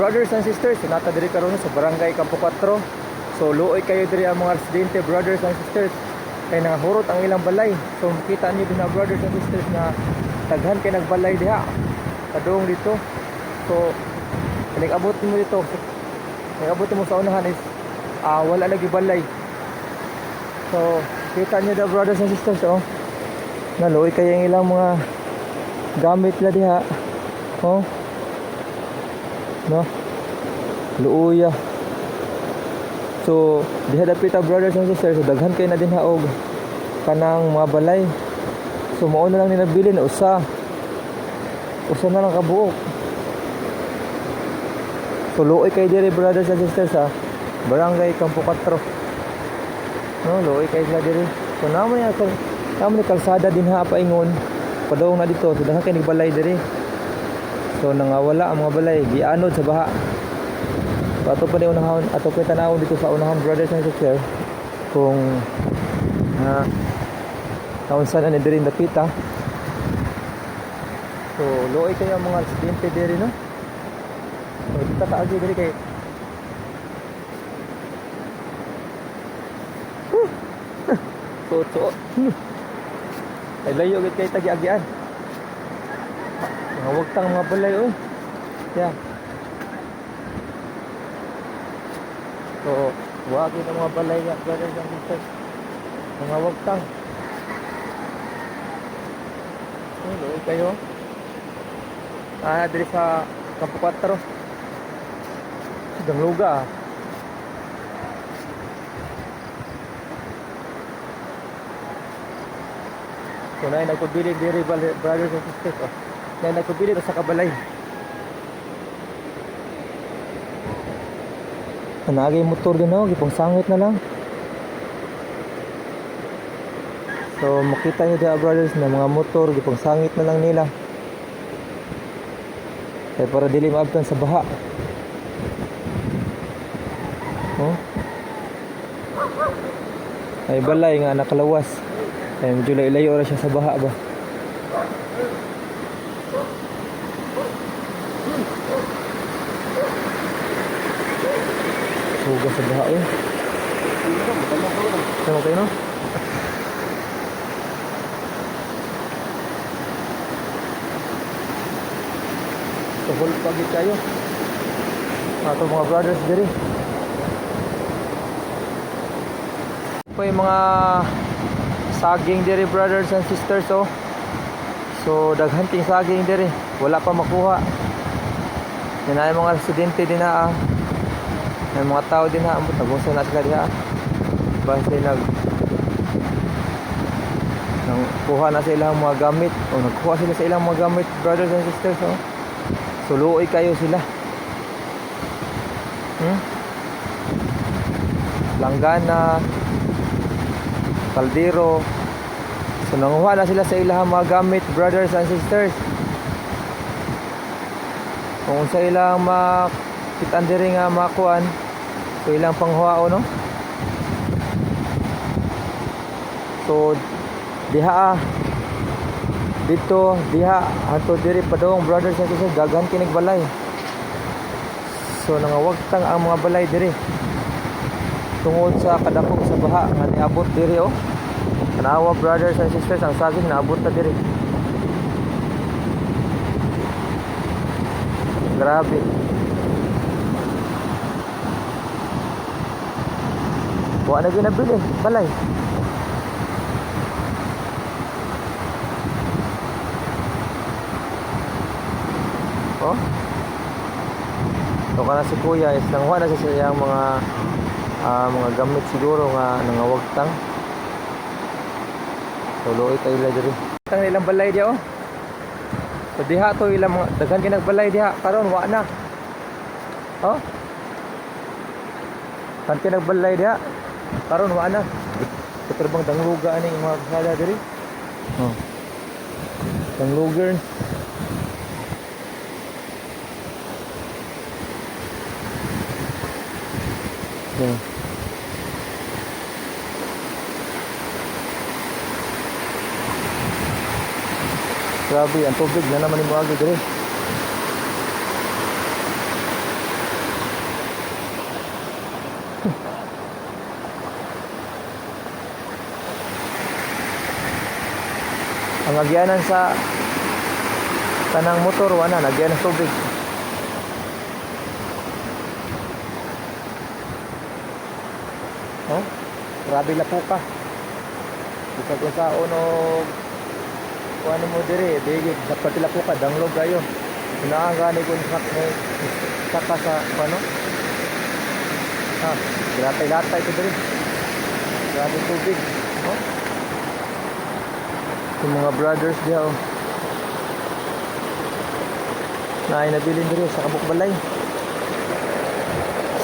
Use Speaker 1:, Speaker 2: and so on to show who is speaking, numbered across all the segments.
Speaker 1: Brothers and sisters, nata diri karon sa Barangay Campo 4. So luoy kayo diri ang mga residente, brothers and sisters. Kay nahurot ang ilang balay. So makita niyo din na brothers and sisters na daghan kay nagbalay diha. Padung dito. So nag-abot mo dito. Nag-abot mo sa unahan is ah, wala lagi balay. So kita niyo daw brothers and sisters oh. Naluoy kayo ang ilang mga gamit la diha. Oh. No? Luuya. So, diha dapit brothers and sisters, so daghan kay na din haog kanang mga balay. So mao na lang ni nabili na usa. Usa na lang kabuok. So luoy kay diri brothers and sisters ha. Barangay Campo 4. No, luoy kay sila diri. So namo ya kal namo ni kalsada din ha paingon. Padong na dito, so daghan kay nagbalay diri. So nangawala ang mga balay, gianod sa baha. So ato pa ni unahon, ato pa tanawon dito sa unahon brothers and sisters kung na taon sana ni diri napita. So luoy kayo ang mga residente diri no. So kita taagi diri kay so ay layo gid kay tagi-agian. Mga wagtang mga balay oy. Yeah. So, wag ang mga balay nga brothers and sisters. Mga wagtang. Hello, kayo. Ah, diri sa Campo 4. Sigang luga. So, na nagpabili diri bal- brothers and sisters. Oh. Na nagpabili sa kabalay. Nanagay motor din ako, gipang sangit na lang. So makita niyo dyan brothers na mga motor, gipang sangit na lang nila. Kaya para dili maabtan sa baha. Oh. Ay balay nga nakalawas. Ay medyo layo-layo siya sa baha ba. Suga sa baha eh. Sama kayo no? Full pagit kayo. Ato mga brothers diri. Po yung mga saging diri brothers and sisters oh. So daghan ting saging diri. Wala pa makuha. Yan ay mga residente din na ah. May mga tao din ha, ambot tagusan na sila diha. Basta nag nang kuha na sa ilang mga gamit o nagkuha sila sa ilang mga gamit brothers and sisters oh. So luoy kayo sila. Hmm? Langgana, kaldero. So nanguha na sila sa ilang mga gamit brothers and sisters. Kung sa ilang makitaan diri nga makuan, so ilang panghuao no? So diha ah, dito diha ato diri padong brothers and sisters daghan kinig balay. So nangawagtang ang mga balay diri. Tungod sa kadakop sa baha nga niabot diri oh. Tanawa brothers and sisters ang saging naabot na diri. Grabe. Buwan na ginabili, balay. Oh. So kana si Kuya is nangwa na siya sa mga ah, mga gamit siguro nga nangawagtang. So tayo la diri. Tang ilang balay diha oh. So diha to ilang mga daghan kinag balay diha karon wa na. Oh. Kan kinag balay diha karon wa na. Ito bang dangluga ani mga kasada diri? Oh. Danglugar. Yeah. Grabe, ang tubig na naman yung mga diri. Ang agyanan sa tanang motor wala nagyan ng tubig. Oh, grabe la po ka. Bisa ko sa uno kuano mo dire, bigig sa patila po ka danglog kayo. Unaan gani kun sak mo saka sa ano? Ha, latay-latay ko dire. Grabe tubig. Oh. Yung mga brothers diya oh. Na ay nabilin diri sa Kabuk Balay.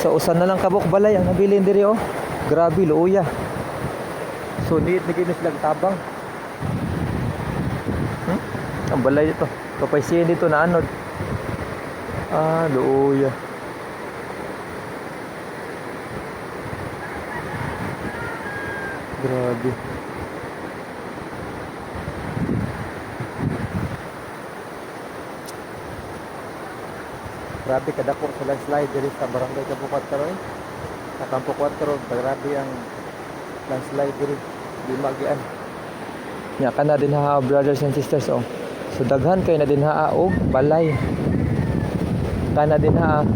Speaker 1: Sa usan na lang Kabuk Balay ang nabilin diri oh. Grabe luuya. So neat na ginis lang tabang. Hmm? Ang balay dito. Kapaysiyan dito na anod. Ah, luuya. Grabe. Grabe kadako sa landslide diri sa barangay Kabukat karon. Sa Campo 4, grabe ang landslide diri. Di magian. Nya kana din ha brothers and sisters oh. So daghan kay na din ha og balay. Kana din ha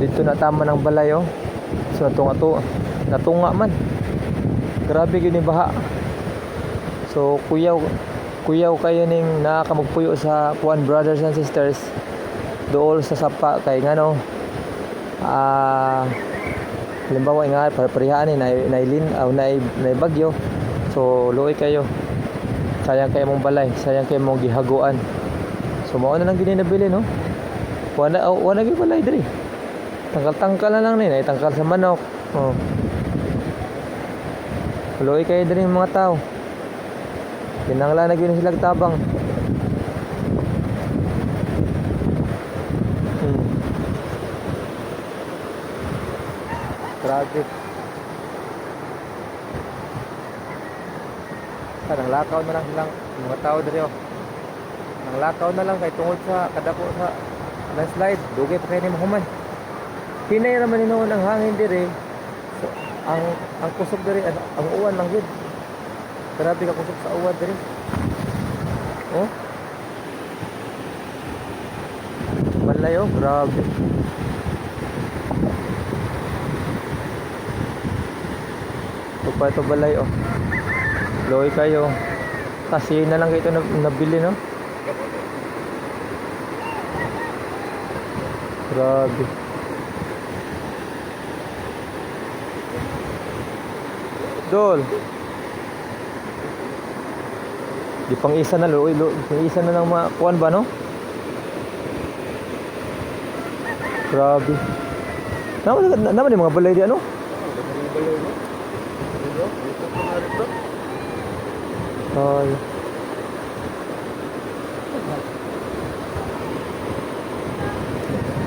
Speaker 1: dito na tama ng balay oh. So natunga to natunga man. Grabe gyud ni baha. So kuyaw kuyaw kayo ning nakakamugpuyo sa Kuan brothers and sisters dool sa sapa kay ngano ah halimbawa nga parihan ni nay nailin aw nay, nay bagyo so luoy kayo. Sayang kayo mong balay sayang kayo mong gihaguan. So mao na lang gini nabili no? Wala oh, wala gyud balay diri. Tangkal-tangkal na lang ni nay tangkal sa manok. Oh. Luoy kayo diri mga tao. Kinanglan na gyud sila tabang Hmm. Grabe. Parang lakaw na lang silang mga tao dito. Ang lakaw na lang kay tungod sa kadako sa landslide. Dugay pa kayo ni Muhammad. Hinay naman noon ang hangin dire. So, ang ang kusog dire ang, ang uwan lang yun. Grabe ka kusog sa uwan dire. Oh. Malayo, grabe. Ito balay oh. Loy kayo. Kasi na lang ito na, nabili no. Grabe. Dol. Di pang isa na loy, lo, pang isa na ng mga kuan ba no? Grabe. Naman naman yung mga balay di ano? Ay.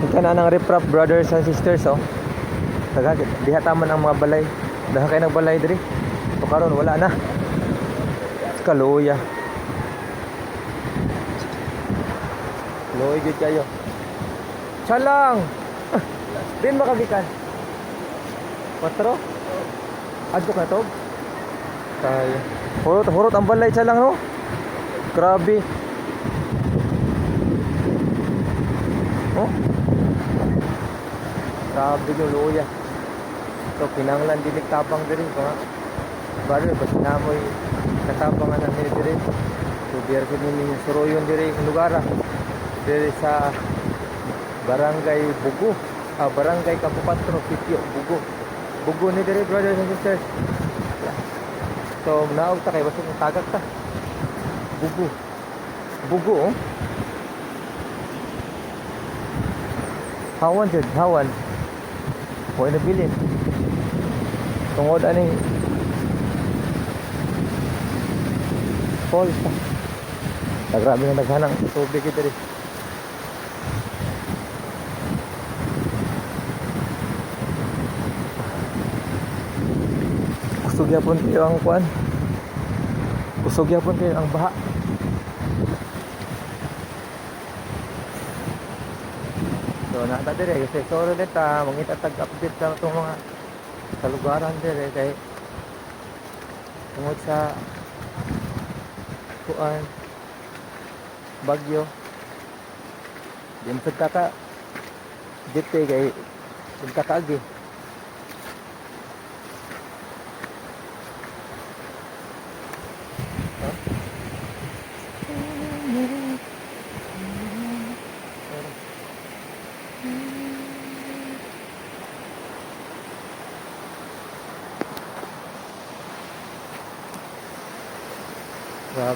Speaker 1: Ito na ng riprap brothers and sisters oh. Daga diha taman ang mga balay. Daha kay nagbalay diri. So karon wala na. Kaluya. Loy gid kayo. Chalang. Din makagikan. Patro? Adto ka to? Tayo. Hurot, hurot ang balay chalang no. Grabe. Oh. Grabe yung luya. So kinanglan dinig tabang diri ba? Baro ba sinamoy katabangan na nila diri. So biyar sa nini suroyon diri lugar. Diri sa Barangay Bugo. Ah, Barangay Kampupatro, Sitio, Bugo. Bugo ni diri brothers and sisters. So, naog ta kay basta ng tagak ta. Bugo. Bugo oh. Hawan jud, hawan. Huwag na bilin. Tungod ani. Fall pa. Ah, grabe na naghanang tubig ito rin. Kusog yapon kayo ang kuan. Kusog yapon kayo ang baha. So nata dire kasi soro nita mangita tag update sa itong mga sa lugaran dire kay tungod sa kuan bagyo. Di mo sad kaka dito kay sad kakaagi.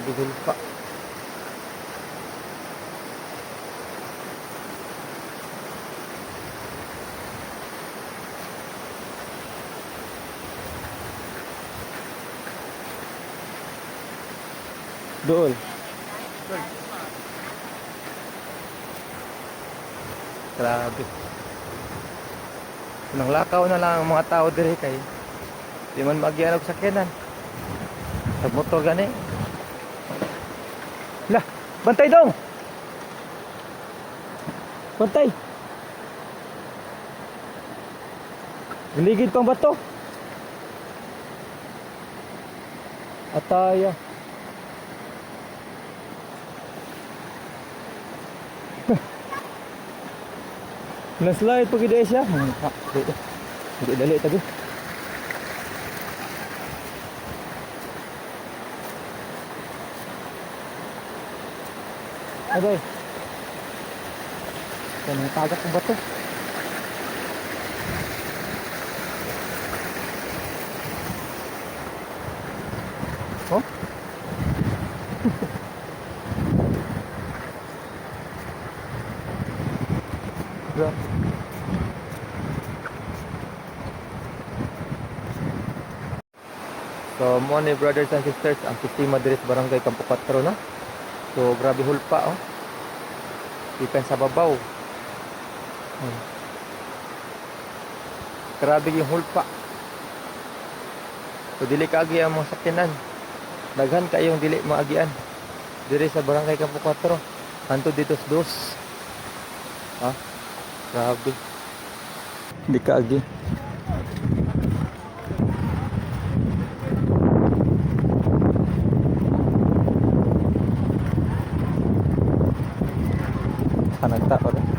Speaker 1: Grabe gulpa. Doon. Grabe. Nang lakaw na lang ang mga tao dire kay di man magyan og sakyanan. Sa motor gani. Bantay dong. Bantay. Giligid pang bato. Ataya. Na-slide pag ide siya. Hindi dali tabi. Aday. Yan ang tagak ng bato. Oh? Grabe. So, mo ni brothers and sisters, ang sistema diri sa barangay Campo 4 no. So, grabe hulpa oh. Ikan sa babaw. Hmm. Grabe yung hulpa. So, dili kaagi ang mga sakyanan. Daghan kayong dili maagian. Diri sa barangay Campo 4. Anto dito sa dos. Ha? Grabe. Hindi kaagi. Panagta ko rin.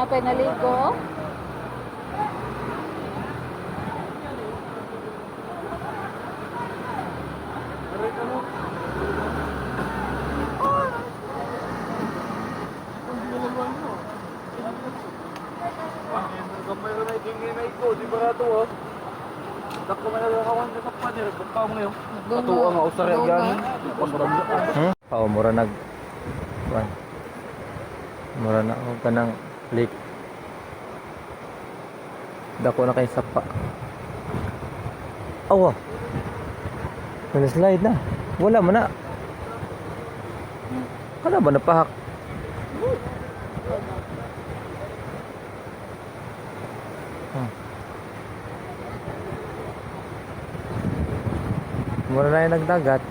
Speaker 2: niya, bakaw mo ngayon. Ato ang usar yung ganin. Pasaranda ka.
Speaker 1: hmm? Oo, mura nag mura na og kanang lake dako na kay sapa. Awa. May slide na. Wala man na. Kala ba napahak Hmm. Mura na yung nagdagat